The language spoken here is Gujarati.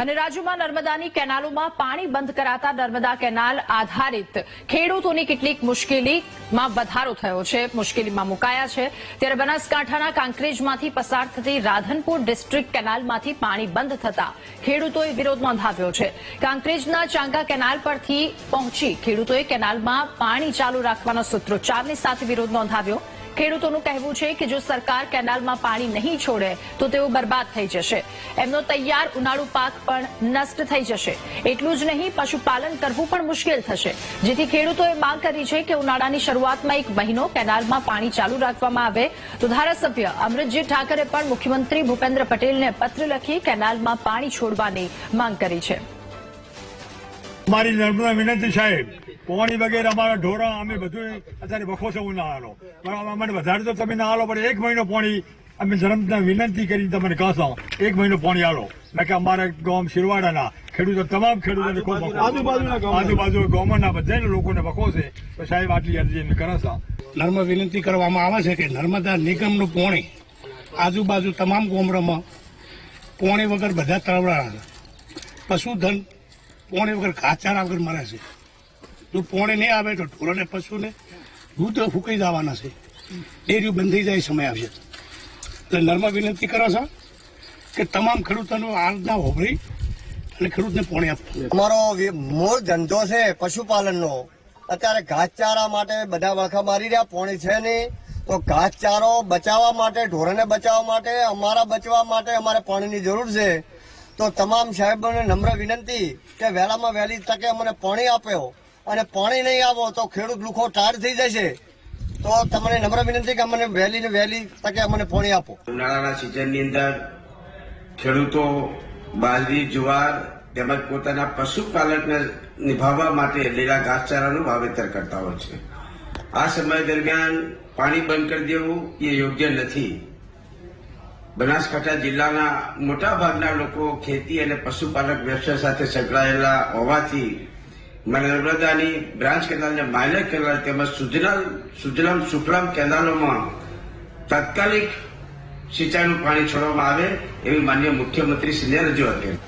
અને રાજ્યમાં નર્મદાની કેનાલોમાં પાણી બંધ કરાતા નર્મદા કેનાલ આધારિત ખેડૂતોની કેટલીક મુશ્કેલીમાં વધારો થયો છે. મુશ્કેલીમાં મુકાયા છે. ત્યારે બનાસકાંઠાના કાંકરેજમાંથી પસાર થતી રાધનપુર ડિસ્ટ્રિક્ટ કેનાલમાંથી પાણી બંધ થતા ખેડૂતોએ વિરોધ નોંધાવ્યો છે. કાંકરેજના ચાંગા કેનાલ પરથી પહોંચી ખેડૂતોએ કેનાલમાં પાણી ચાલુ રાખવાના સૂત્રોચ્ચારની સાથે વિરોધ નોંધાવ્યો. ખેડૂતોનું કહેવું છે કે જો સરકાર કેનાલમાં પાણી નહીં છોડે, તો તેઓ બરબાદ થઈ જશે. એમનો તૈયાર ઉનાળુ પાક પણ નષ્ટ થઈ જશે. એટલું જ નહીં, પશુપાલન કરવું પણ મુશ્કેલ થશે. જેથી ખેડૂતોએ માંગ કરી છે કે ઉનાળાની શરૂઆતમાં એક મહિનો કેનાલમાં પાણી ચાલુ રાખવામાં આવે, તો ધારાસભ્ય અમૃતજી ઠાકરે પણ મુખ્યમંત્રી ભૂપેન્દ્ર પટેલને પત્ર લખી કેનાલમાં પાણી છોડવાની માંગ કરી છે. મારી નર્મદા વિનંતી સાહેબ પોણી વગેરે અમારા ઢોરા અમે બધું અત્યારે વખો છે ઉનાળાનો પણ અમને વધારે તો તમે ના આલો પણ એક મહિનો પોણી અમે નર્મદા વિનંતી કરી તમને કહો એક મહિનો પોણી આલો મેં કે અમારા ગામ શિરવાડાના ખેડૂતો તમામ ખેડૂતોને ખૂબ. આજુબાજુ ગામના. બધા લોકોને વખો છે તો સાહેબ આટલી અરજી એમને કરે છે. નર્મ વિનંતી કરવામાં આવે છે કે નર્મદા નિગમનું પોણી આજુબાજુ તમામ ગામડામાં પોણી વગર બધા તળવડા પશુધન પોણી વગર ઘાસચારા વગર મરે છે. જો પોણી નહીં આવે તો ઢોરોને પશુને દૂધ ફૂંકાઈ જવાના છે. ડેરીઓ બંધ થઈ જાય સમય આવશે એટલે નર્મ વિનંતી કરો છો કે તમામ ખેડૂતોનો આજના હોભળી અને ખેડૂતને પોણી આપવું અમારો મૂળ ધંધો છે પશુપાલનનો, અત્યારે ઘાસચારા માટે બધા વાંખા મારી રહ્યા, પોણી છે નહીં. તો ઘાસચારો બચાવવા માટે, ઢોરને બચાવવા માટે, અમારા બચવા માટે અમારે પાણીની જરૂર છે. તો તમામ સાહેબોને નમ્ર વિનંતી કે વહેલામાં વહેલી તકે અમને પાણી આપ્યો અને પાણી નહીં આવો તો ખેડૂત લુખો ટાર થઈ જશે. તો તમને નમ્ર વિનંતી કે અમને વહેલી ને વહેલી તકે અમને પાણી આપો. ઉનાળાના સિઝનની અંદર ખેડૂતો, બાજરી, જુવાર તેમજ પોતાના પશુપાલકને નિભાવવા માટે લીલા ઘાસચારાનું વાવેતર કરતા હોય છે. આ સમય દરમિયાન પાણી બંધ કરી દેવું એ યોગ્ય નથી. બનાસકાંઠા જિલ્લાના મોટા ભાગના લોકો ખેતી અને પશુપાલક વ્યવસાય સાથે સંકળાયેલા હોવાથી નર્મદાની બ્રાન્ચ કેનાલ અને માઇનર કેનાલ તેમજ સુજલામ સુજલામ સુફલામ કેનાલોમાં તાત્કાલિક સિંચાઈનું પાણી છોડવામાં આવે એવી માન્ય મુખ્યમંત્રી શ્રીને રજૂઆત કરી.